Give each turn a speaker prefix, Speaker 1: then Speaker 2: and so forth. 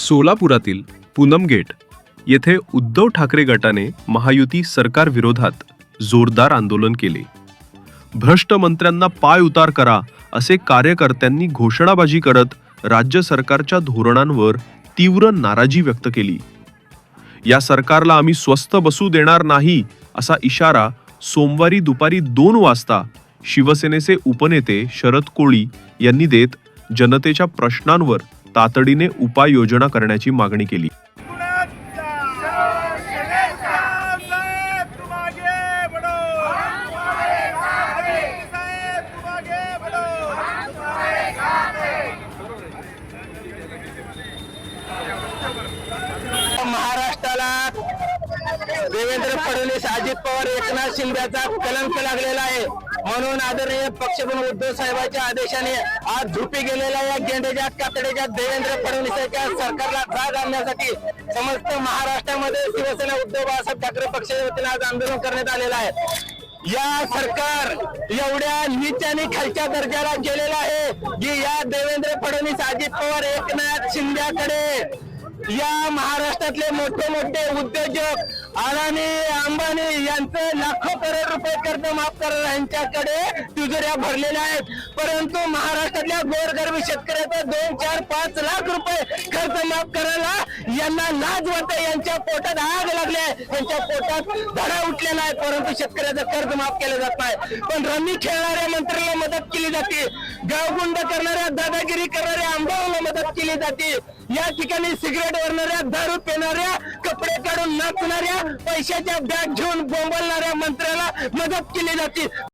Speaker 1: सोलापुरातील Poonam gate येथे उद्धव ठाकरे गटाने महायुती सरकार विरोधात जोरदार आंदोलन केले. भ्रष्ट मंत्र्यांना पाय उतार करा असे कार्यकर्त्यांनी घोषणाबाजी करत राज्य सरकारच्या धोरणांवर तीव्र नाराजी व्यक्त केली. या सरकारला आम्ही स्वस्त बसू देणार नाही असा इशारा सोमवारी दुपारी दोन वाजता शिवसेनेचे उपनेते शरद कोळी यांनी देत जनतेच्या प्रश्नांवर तातडीने उपाययोजना करण्याची मागणी केली.
Speaker 2: महाराष्ट्राला देवेंद्र फडणवीस अजित पवार एकनाथ शिंदेचा कलंक लागलेला आहे. म्हणून आदरणीय पक्षप्रमुख उद्धव साहेबांच्या आदेशाने आज झुपी गेलेल्या या गेंडेच्या कातडीच्या देवेंद्र फडणवीसांच्या सरकारला जाग आणण्यासाठी समस्त महाराष्ट्रामध्ये शिवसेना उद्धव बाळासाहेब ठाकरे पक्षाच्या वतीने आज आंदोलन करण्यात आलेलं आहे. या सरकार एवढ्या नीच आणि खालच्या दर्जाला गेलेलं आहे की या देवेंद्र फडणवीस अजित पवार एकनाथ शिंद्याकडे या महाराष्ट्रातले मोठे मोठे उद्योजक अडाणी अंबानी यांचं लाखो करोड रुपये कर्ज माफ करा यांच्याकडे तिजोऱ्या भरलेल्या आहेत. परंतु महाराष्ट्रातल्या गोरगरबी शेतकऱ्याचा दोन चार पाच लाख रुपये कर्ज माफ करायला यांना लाज वाटते यांच्या पोटात आग लागली आहे. यांच्या पोटात धडा उठलेला आहे परंतु शेतकऱ्याचं कर्ज माफ केलं जात नाही. पण रमी खेळणाऱ्या मंत्र्याला मदत केली जाते. गावगुंड करणाऱ्या दादागिरी करणाऱ्या आंबाला मदत केली जाते. या ठिकाणी सिगरेट वरणाऱ्या दारू पिणाऱ्या कपडे काढून नाचणाऱ्या पैशाच्या बॅग घेऊन बोंबलणाऱ्या मंत्र्याला मदत केली जाते.